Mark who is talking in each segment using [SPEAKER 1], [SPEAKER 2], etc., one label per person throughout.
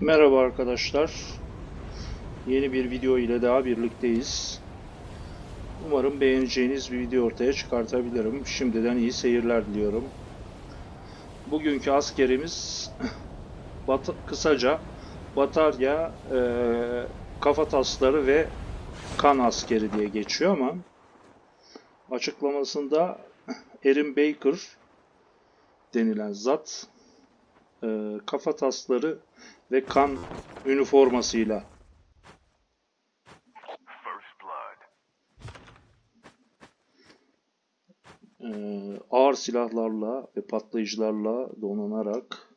[SPEAKER 1] Merhaba arkadaşlar. Yeni bir video ile daha birlikteyiz. Umarım beğeneceğiniz bir video ortaya çıkartabilirim. Şimdiden iyi seyirler diliyorum. Bugünkü askerimiz Bat kısaca Batarya, e, kafa tasları ve kan askeri diye geçiyor ama açıklamasında Erin Baker denilen zat e, kafa tasları ve kan üniformasıyla e, ağır silahlarla ve patlayıcılarla donanarak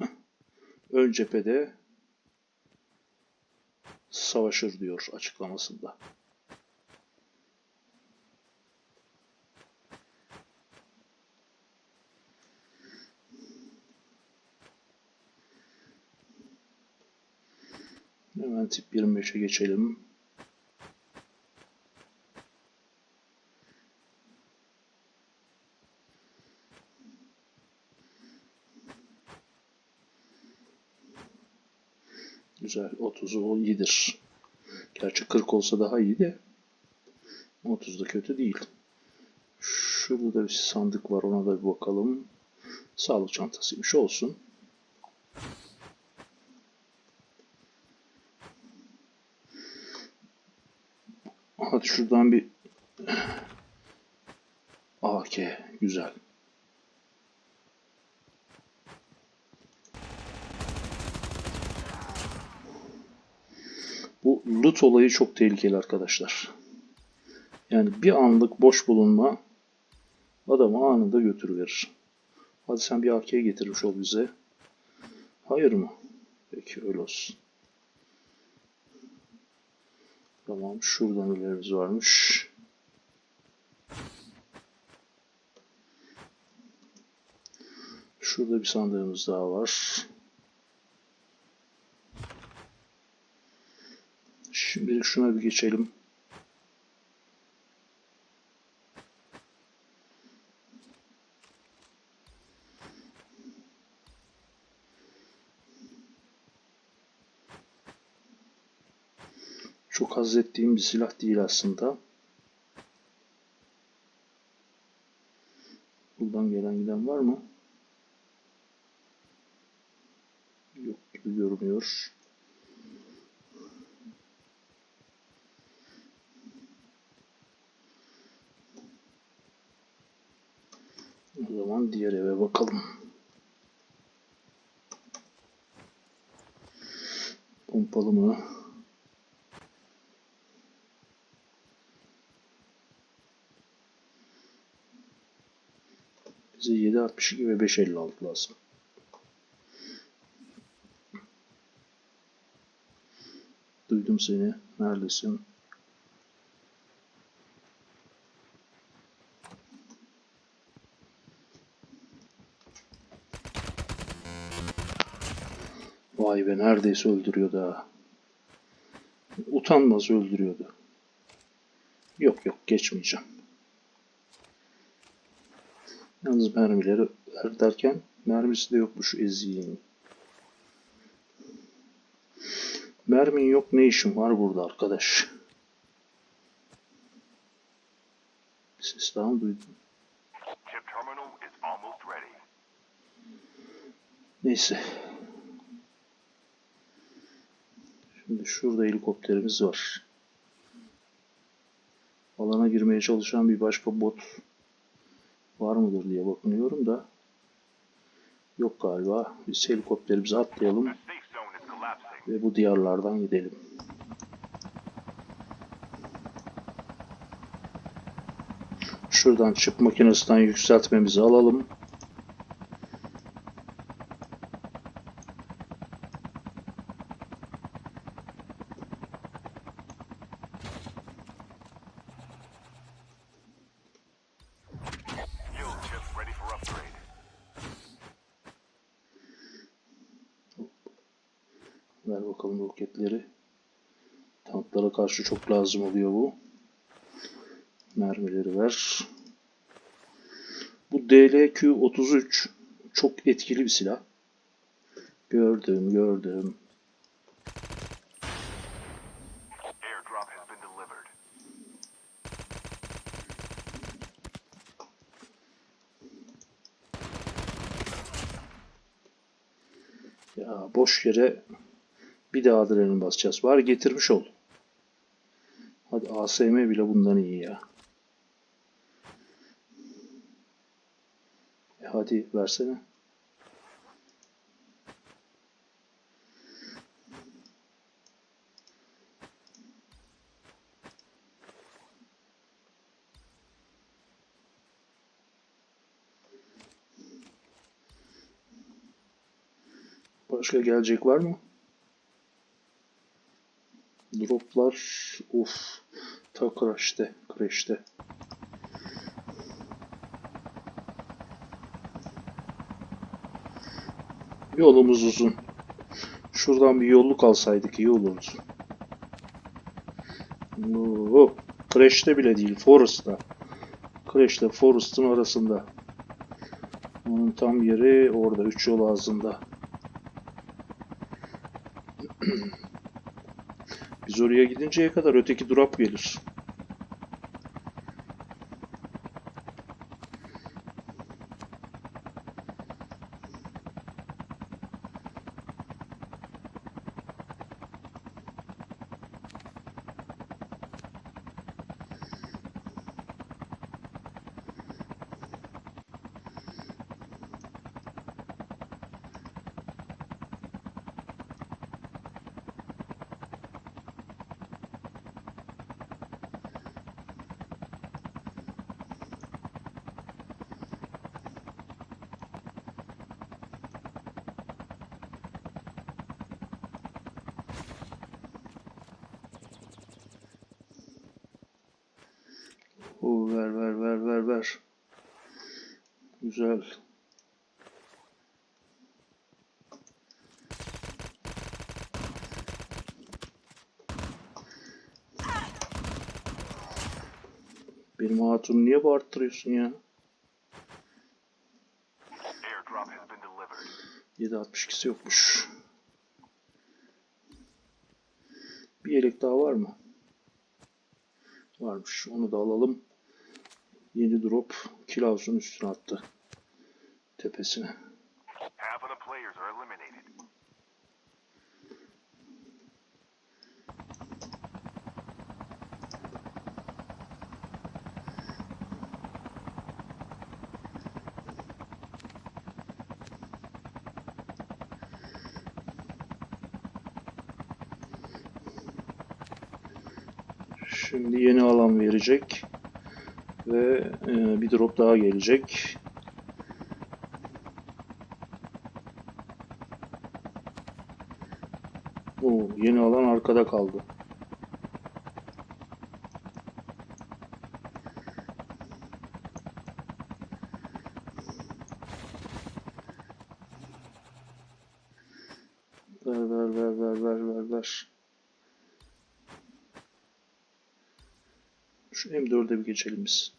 [SPEAKER 1] ön cephede savaşır diyor açıklamasında. Hemen tip 25'e geçelim. Güzel. 30'u o iyidir. Gerçi 40 olsa daha iyi de 30 da kötü değil. Şurada da bir sandık var. Ona da bir bakalım. Sağlık çantasıymış. Olsun. Hadi şuradan bir AK. Güzel. Bu loot olayı çok tehlikeli arkadaşlar. Yani bir anlık boş bulunma adamı anında götürüverir. Hadi sen bir AK getirmiş ol bize. Hayır mı? Peki öyle olsun. Tamam şuradan ilerimiz varmış. Şurada bir sandığımız daha var. Şimdilik şuna bir geçelim. Çok haz ettiğim bir silah değil aslında. Buradan gelen giden var mı? Yok gibi görünüyor. O zaman diğer eve bakalım. Pompalı mı? 7.62 ve 5.56 lazım. Duydum seni. Neredesin? Vay be neredeyse öldürüyordu ha. Utanmaz öldürüyordu. Yok yok geçmeyeceğim. Yalnız mermileri ver derken mermisi de yokmuş eziğin. Mermin yok ne işin var burada arkadaş? Ses daha mı duydum? Neyse. Şimdi şurada helikopterimiz var. Alana girmeye çalışan bir başka bot var mıdır diye bakınıyorum da yok galiba. Biz helikopterimize atlayalım ve bu diyarlardan gidelim. Şuradan çip makinesinden yükseltmemizi alalım. Ver bakalım roketleri. Tanklara karşı çok lazım oluyor bu. Mermileri ver. Bu DLQ-33 çok etkili bir silah. Gördüm, gördüm. Ya boş yere bir daha adrenalin basacağız. Var getirmiş ol. Hadi ASM bile bundan iyi ya. E hadi versene. Başka gelecek var mı? Droplar of ta crash'te crash'te. Yolumuz uzun. Şuradan bir yolluk alsaydık iyi olurdu. Oo, Crash'te bile değil, Forest'ta. Crash'te Forest'ın arasında. Onun tam yeri orada, üç yol ağzında. Biz gidinceye kadar öteki drop gelir. Oo, ver ver ver ver ver. Güzel. Benim hatunu niye bağırttırıyorsun ya?
[SPEAKER 2] Airdrop has been delivered.
[SPEAKER 1] 7.62'si yokmuş. Bir yelek daha var mı? Varmış. Onu da alalım. Yeni drop Kilavuz'un üstüne attı. Tepesine. Şimdi yeni alan verecek. Ve e, bir drop daha gelecek. Oo, yeni alan arkada kaldı. Ver ver ver ver ver ver ver. Şu M4'e bir geçelim biz.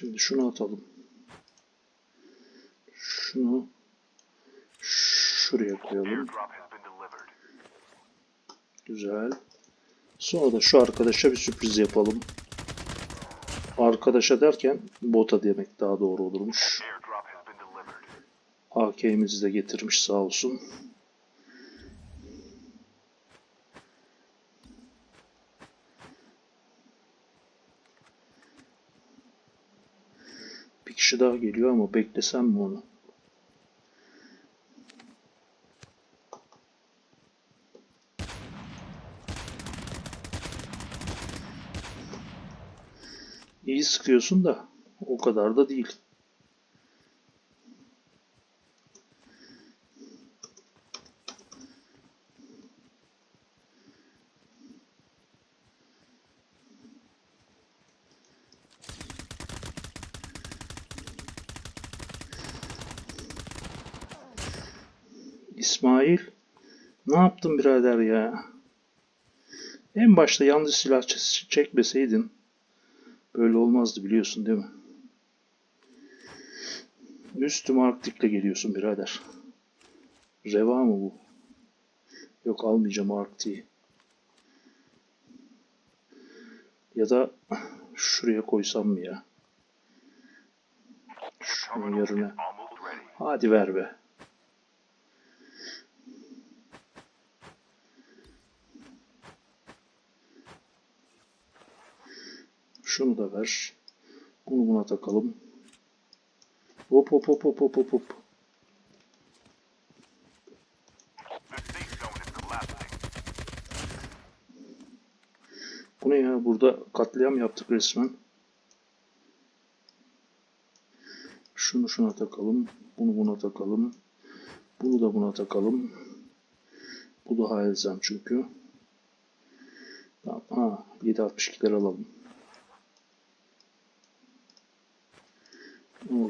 [SPEAKER 1] Şimdi şunu atalım. Şunu şuraya koyalım. Güzel. Sonra da şu arkadaşa bir sürpriz yapalım. Arkadaşa derken bota demek daha doğru olurmuş. AK'mizi de getirmiş sağ olsun. Kişi daha geliyor ama beklesem mi onu? İyi sıkıyorsun da o kadar da değil. İsmail. Ne yaptın birader ya? En başta yanlış silah çekmeseydin böyle olmazdı biliyorsun değil mi? Üstüme Arktik'le geliyorsun birader. Reva mı bu? Yok almayacağım Arktik'i. Ya da şuraya koysam mı ya? Şunun yerine. Hadi ver be. Şunu da ver. Bunu buna takalım. Hop hop hop hop hop hop hop. Bu ne ya? Burada katliam yaptık resmen. Şunu şuna takalım. Bunu buna takalım. Bunu da buna takalım. Bu daha elzem çünkü. Tamam. Ha, 7.62'ler alalım.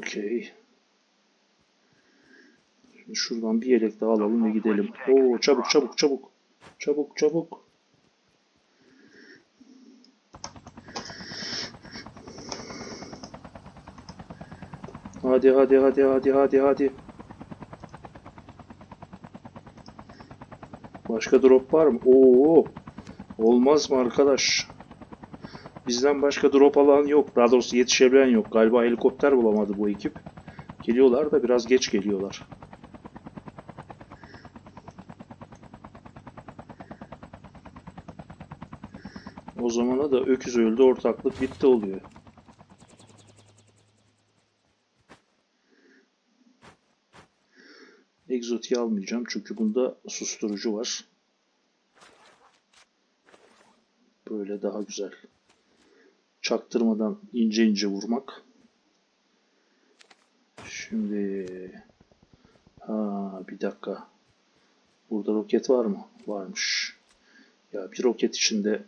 [SPEAKER 1] Okey. Şuradan bir yelek daha alalım ve gidelim. Oo çabuk çabuk çabuk. Çabuk çabuk. Hadi hadi hadi hadi hadi hadi. Başka drop var mı? Oo. Olmaz mı arkadaş? Bizden başka drop alan yok. Daha doğrusu yetişebilen yok. Galiba helikopter bulamadı bu ekip. Geliyorlar da biraz geç geliyorlar. O zamana da öküz öldü ortaklık bitti oluyor. Egzotiği almayacağım çünkü bunda susturucu var. Böyle daha güzel. Çaktırmadan ince ince vurmak. Şimdi ha bir dakika. Burada roket var mı? Varmış. Ya bir roket içinde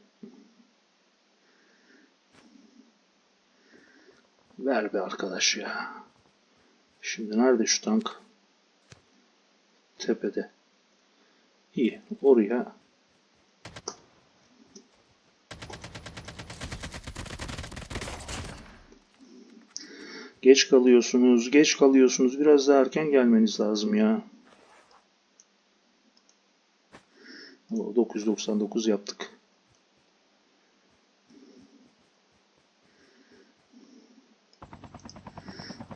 [SPEAKER 1] ver be arkadaş ya. Şimdi nerede şu tank? Tepede. İyi. Oraya Geç kalıyorsunuz, geç kalıyorsunuz. Biraz daha erken gelmeniz lazım ya. O 999 yaptık.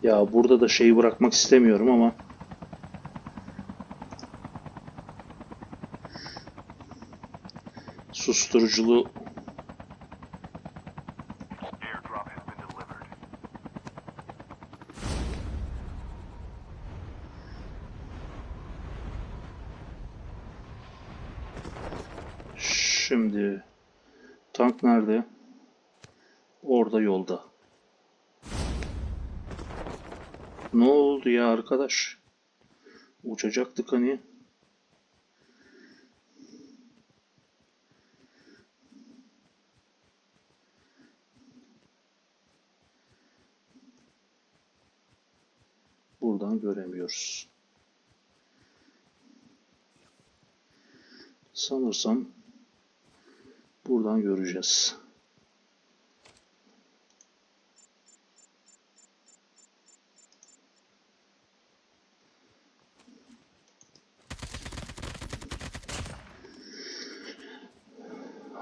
[SPEAKER 1] Ya burada da şeyi bırakmak istemiyorum ama susturuculu
[SPEAKER 2] Airdrop has been delivered.
[SPEAKER 1] Şimdi tank nerede? Orada yolda. Ne oldu ya arkadaş? Uçacaktık hani. Buradan göremiyoruz. Sanırsam buradan göreceğiz.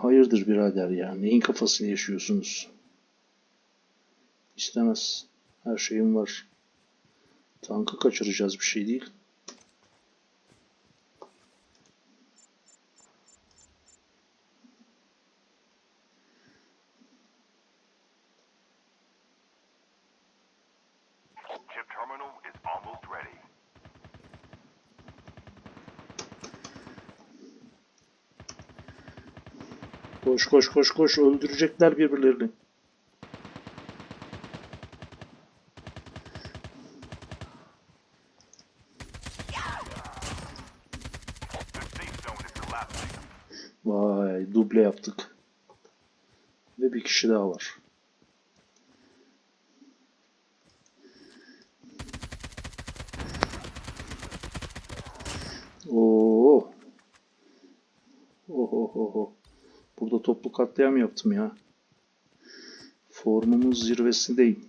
[SPEAKER 1] Hayırdır birader ya? Neyin kafasını yaşıyorsunuz? İstemez. Her şeyim var. Tankı kaçıracağız bir şey değil. Koş koş koş öldürecekler birbirlerini. Vay duble yaptık. Ve bir kişi daha var. Katliam yaptım ya. Formumun zirvesindeyim.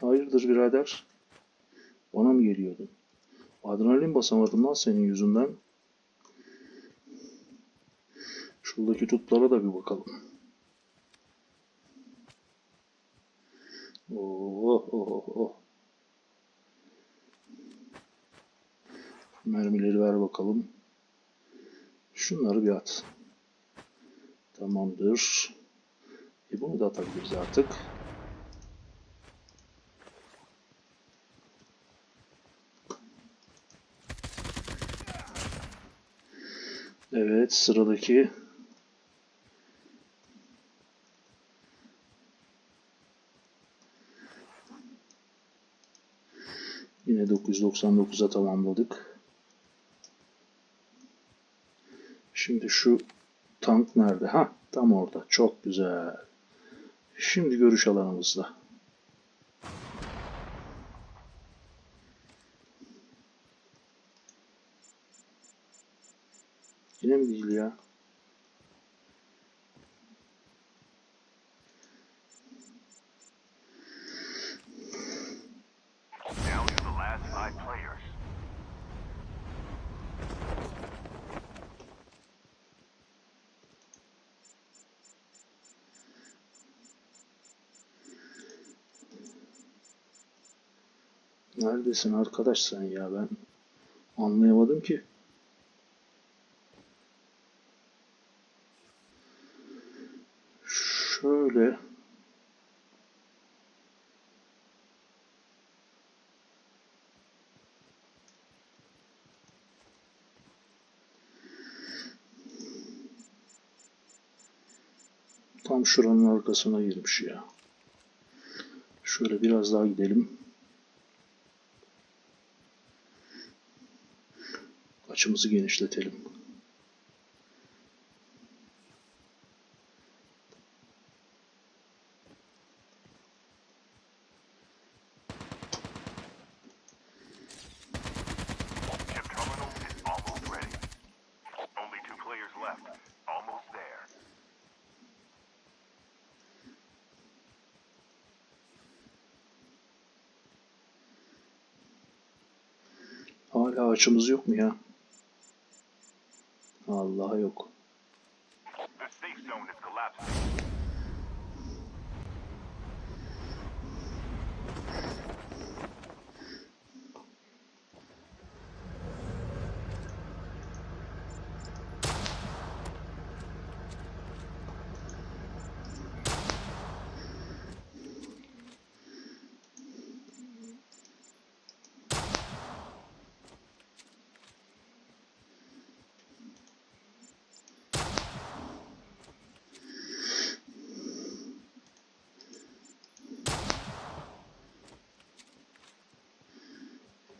[SPEAKER 1] Hayırdır birader? Bana mı geliyordun? Adrenalin basamadım lan senin yüzünden. Şuradaki tutlara da bir bakalım. Mermileri ver bakalım. Şunları bir at. Tamamdır. E bunu da atabiliriz artık. Evet sıradaki Yine 999'a tamamladık. Şimdi şu tank nerede? Ha, tam orada. Çok güzel. Şimdi görüş alanımızda. Yine mi değil ya? Neredesin arkadaş sen ya ben anlayamadım ki. Şöyle tam şuranın arkasına girmiş ya. Şöyle biraz daha gidelim.
[SPEAKER 2] Almost there.
[SPEAKER 1] Hala açımız yok mu ya? Allah yok.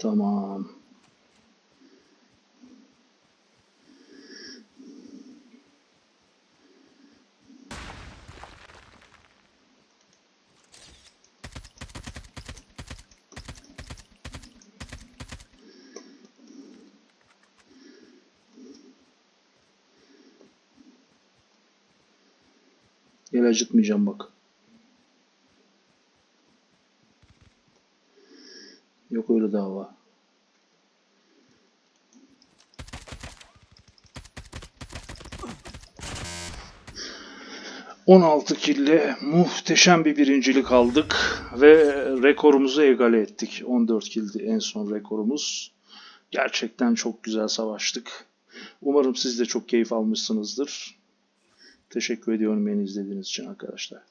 [SPEAKER 1] Tamam. El acıtmayacağım bak. Yok öyle dava. ...16 kille muhteşem bir birincilik aldık ve rekorumuzu egale ettik. 14 kildi en son rekorumuz. Gerçekten çok güzel savaştık. Umarım siz de çok keyif almışsınızdır. Teşekkür ediyorum beni izlediğiniz için arkadaşlar.